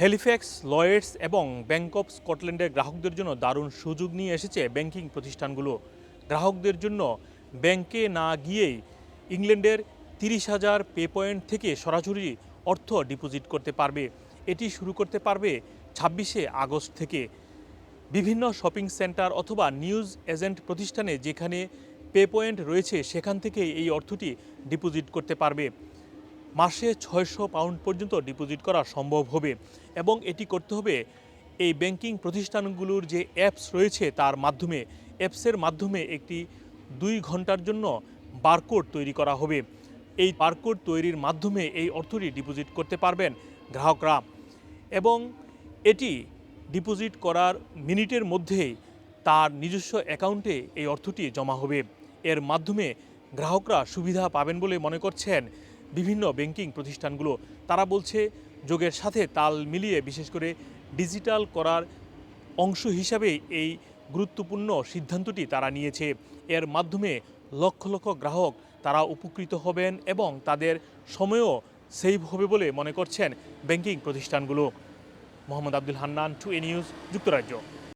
হেলিফ্যাক্স Lloyds এবং bank of স্কটল্যান্ডের গ্রাহকদের জন্য দারুণ সুযোগ নিয়ে এসেছে ব্যাংকিং প্রতিষ্ঠানগুলো। গ্রাহকদের জন্য ব্যাংকে না গিয়েই ইংল্যান্ডের তিরিশ হাজার পে পয়েন্ট থেকে সরাসরি অর্থ ডিপোজিট করতে পারবে। এটি শুরু করতে পারবে ছাব্বিশে আগস্ট থেকে। বিভিন্ন শপিং সেন্টার অথবা নিউজ এজেন্ট প্রতিষ্ঠানে যেখানে পে পয়েন্ট রয়েছে, সেখান থেকে এই অর্থটি ডিপোজিট করতে পারবে। মাসে ছয়শো পাউন্ড পর্যন্ত ডিপোজিট করা সম্ভব হবে এবং এটি করতে হবে এই ব্যাংকিং প্রতিষ্ঠানগুলোর যে অ্যাপস রয়েছে তার মাধ্যমে। অ্যাপসের মাধ্যমে একটি দুই ঘণ্টার জন্য বারকোড তৈরি করা হবে। এই বারকোড তৈরির মাধ্যমে এই অর্থটি ডিপোজিট করতে পারবেন গ্রাহকরা এবং এটি ডিপোজিট করার মিনিটের মধ্যেই তার নিজস্ব অ্যাকাউন্টে এই অর্থটি জমা হবে। এর মাধ্যমে গ্রাহকরা সুবিধা পাবেন বলে মনে করছেন বিভিন্ন ব্যাংকিং প্রতিষ্ঠানগুলো, তারা বলছে যোগের সাথে তাল মিলিয়ে বিশেষ করে ডিজিটাল করার অংশ হিসাবে এই গুরুত্বপূর্ণ সিদ্ধান্তটি তারা নিয়েছে। এর মাধ্যমে লক্ষ লক্ষ গ্রাহক তারা উপকৃত হবেন এবং তাদের সময়ও সেভ হবে বলে মনে করছেন ব্যাংকিং প্রতিষ্ঠানগুলো। মোহাম্মদ আব্দুল হান্নান, টু এ নিউজ, যুক্তরাজ্য।